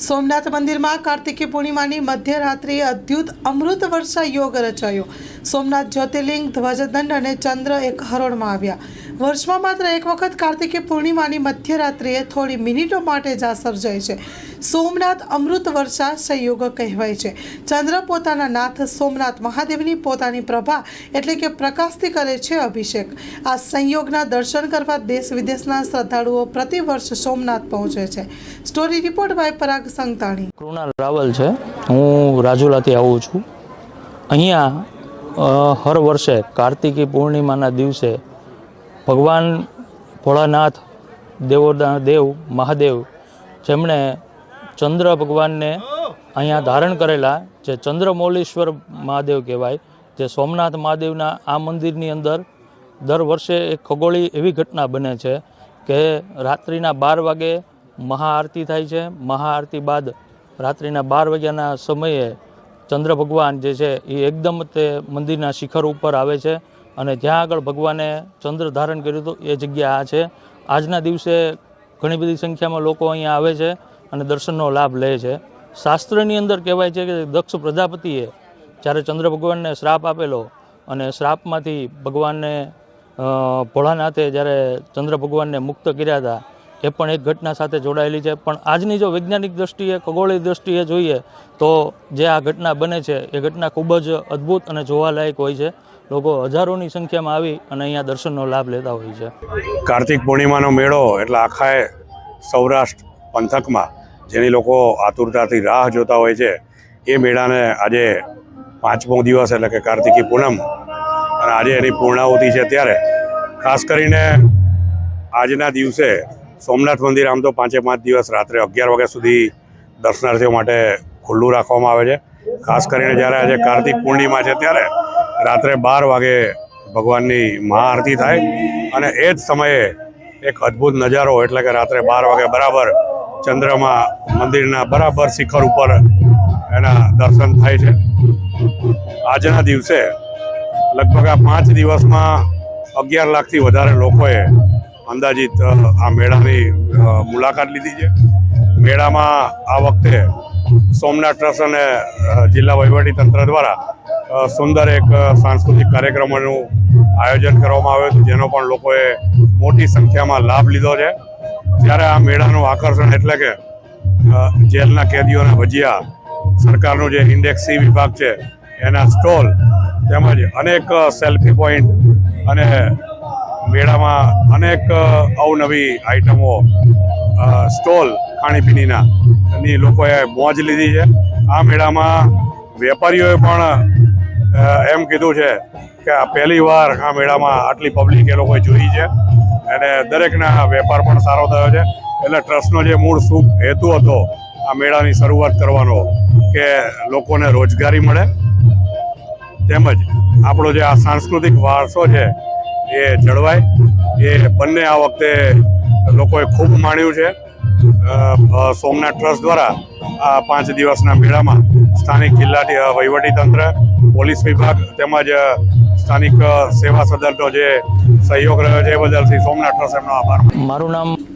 સોમનાથ મંદિરમાં કાર્તિકી પૂર્ણિમાની મધ્યરાત્રિએ અદ્ભુત અમૃત વર્ષા યોગ રચાયો. સોમનાથ જ્યોતિર્લિંગ ધ્વજદંડ અને ચંદ્ર એક હરોળમાં આવ્યા. વર્ષમાં માત્ર એક વખત કાર્તિકી પૂર્ણિમાની મધ્યરાત્રિએ થોડી મિનિટો માટે જ આ સર્જાય છે. સોમનાથ અમૃત વર્ષા સંયોગ કહેવાય છે. ચંદ્ર પોતાના નાથ સોમનાથ મહાદેવની પોતાની પ્રભા એટલે કે પ્રકાશથી કરે છે અભિષેક. આ સંયોગના દર્શન કરવા દેશ વિદેશના શ્રદ્ધાળુઓ પ્રતિવર્ષ સોમનાથ પહોંચે છે. Story report by Parag Santani. Krunal Raval છે. હું રાજુલાથી આવું છું. અહીંયા હર વર્ષે કાર્તિકી પૂર્ણિમાના દિવસે ભગવાન ભોળાનાથ, દેવોના દેવ, મહાદેવ જેમણે ચંદ્ર ભગવાનને અહીંયા ધારણ કરેલા, જે ચંદ્રમૌલેશ્વર મહાદેવ કહેવાય, જે સોમનાથ મહાદેવના આ મંદિરની અંદર દર વર્ષે એક ખગોળી એવી ઘટના બને છે કે રાત્રિના બાર વાગે મહાઆરતી થાય છે. મહાઆરતી બાદ રાત્રિના બાર વાગ્યાના સમયે ચંદ્ર ભગવાન જે છે એ એકદમ તે મંદિરના શિખર ઉપર આવે છે. અને જ્યાં આગળ ભગવાને ચંદ્ર ધારણ કર્યું હતું, એ જગ્યા આ છે. આજના દિવસે ઘણી બધી સંખ્યામાં લોકો અહીંયા આવે છે અને દર્શનનો લાભ લે છે. શાસ્ત્રની અંદર કહેવાય છે કે દક્ષ પ્રજાપતિએ જ્યારે ચંદ્ર ભગવાનને શ્રાપ આપેલો અને શ્રાપમાંથી ભગવાનને ભોળાનાથે જ્યારે ચંદ્ર ભગવાનને મુક્ત કર્યા હતા એ પણ એક ઘટના સાથે જોડાયેલી છે. પણ આજની જો વૈજ્ઞાનિક દ્રષ્ટિએ, ખગોળીય દ્રષ્ટિએ જોઈએ, તો જે આ ઘટના બને છે, એ ઘટના ખૂબ જ અદ્ભુત અને જોવાલાયક હોય છે. લોકો હજારોની સંખ્યામાં આવી અને અહીંયા દર્શનનો લાભ લેતા હોય છે. કાર્તિક પૂર્ણિમાનો મેળો એટલે આખાએ સૌરાષ્ટ્ર પંથકમાં, જેની લોકો આતુરતાથી રાહ જોતા હોય છે, એ મેળાને આજે પાંચમો દિવસ એટલે કે કાર્તિકી પૂનમ, અને આજે એની પૂર્ણાહુતિ છે ત્યારે. ખાસ કરીને આજના દિવસે સોમનાથ મંદિર આમ તો પાંચે પાંચ દિવસ રાત્રે અગિયાર વાગ્યા સુધી દર્શનાર્થીઓ માટે ખુલ્લું રાખવામાં આવે છે. ખાસ કરીને જ્યારે આજે કાર્તિક પૂર્ણિમા છે ત્યારે રાત્રે બાર વાગે ભગવાનની મહાઆરતી થાય અને એ જ સમયે એક અદ્ભુત નજારો એટલે કે રાત્રે બાર વાગે બરાબર ચંદ્રમાં મંદિરના બરાબર શિખર ઉપર એના દર્શન થાય છે. આજના દિવસે લગભગ આ પાંચ દિવસમાં અગિયાર લાખથી વધારે લોકોએ અંદાજિત આ મેળાની મુલાકાત લીધી છે. મેળામાં આ વખતે સોમનાથ ટ્રસ્ટ અને જિલ્લા વહીવટી તંત્ર દ્વારા સુંદર એક સાંસ્કૃતિક કાર્યક્રમોનું આયોજન કરવામાં આવ્યું હતું, જેનો પણ લોકોએ મોટી સંખ્યામાં લાભ લીધો છે. ત્યારે આ મેળાનું આકર્ષણ એટલે કે જેલના કેદીઓના ભજીયા, સરકારનું જે ઇન્ડેક્સ વિભાગ છે, એના સ્ટોલ, તેમજ અનેક સેલ્ફી પોઈન્ટ અને મેળામાં અનેક અવનવી આઇટમો સ્ટોલ ખાણીપીણીના. ની લોકોએ મોજ લીધી છે. આ મેળામાં વેપારીઓએ પણ એમ કીધું છે કે આ પહેલી વાર આ મેળામાં આટલી પબ્લિક એ લોકોએ જોઈ છે. અને દરેકના વેપાર પણ સારો થયો છે. એટલે ટ્રસ્ટનો જે મૂળ શુભ હેતુ હતો આ મેળાની શરૂઆત કરવાનો, કે લોકોને રોજગારી મળે. તેમજ આપણો જે આ સાંસ્કૃતિક વારસો છે એ જળવાય. એ બંને આ વખતે લોકોએ ખૂબ માણ્યું છે. સોમનાથ ટ્રસ્ટ દ્વારા આ પાંચ દિવસના મેળામાં સ્થાનિક જિલ્લા વહીવટીતંત્ર પોલીસ વિભાગ તેમજ સ્થાનિક સેવા સદનનો જે સહયોગ રહ્યો છે એ બદલ શ્રી સોમનાથ ટ્રસ્ટ એમનો આભાર મારું નામ